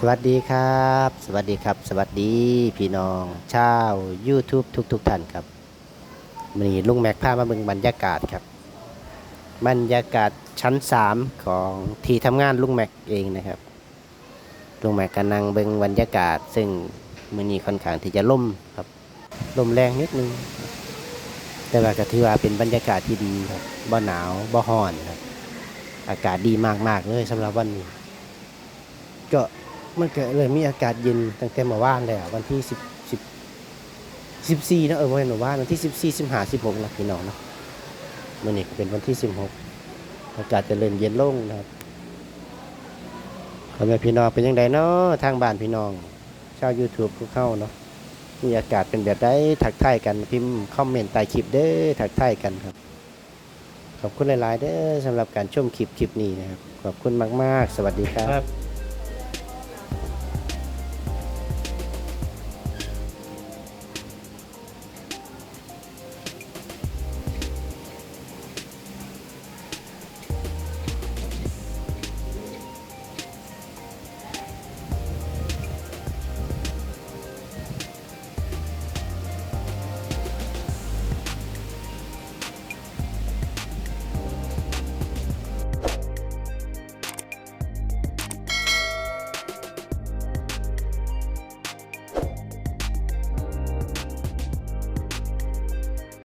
สวัสดีครับ สวัสดีครับ สวัสดีพี่น้องชาว YouTube ทุกทุกๆท่านครับวันนี้ลุงแม็กพามาเบิ่งบรรยากาศครับ บรรยากาศชั้น 3 ของที่ทำงานลุงแม็กเองนะครับ ลุงแม็กกำลังเบิ่งบรรยากาศ ซึ่งมือนี้ค่อนข้างที่จะล่มครับลมแรงนิดนึง แต่ว่าก็ถือว่าเป็นบรรยากาศที่ดีครับบ่หนาวบ่ร้อนครับ อากาศดีมากๆเลยสำหรับวันนี้ก็ มันก็เลยมีอากาศเย็นตั้งแต่เมื่อวานแล้ววันที่สิบสิบสิบสี่นะเออวันเมื่อวานวันที่สิบสี่สิบห้าสิบหกนะพี่น้องนะมื่อนี้เป็นวันที่สิบหกอากาศจะเริ่มเย็นลงนะครับพ่อแม่พี่น้องเป็นยังไงเนาะทางบ้านพี่น้อง ชาว YouTube พวกเข้าเนาะมีอากาศเป็นแบบใดทักทายกันพิมพ์คอมเมนต์ใต้คลิปเด้อทักทายกันครับ ขอบคุณหลาย ๆ เด้อสำหรับการชมคลิปคลิปนี้นะครับ ขอบคุณมาก ๆ สวัสดีครับครับ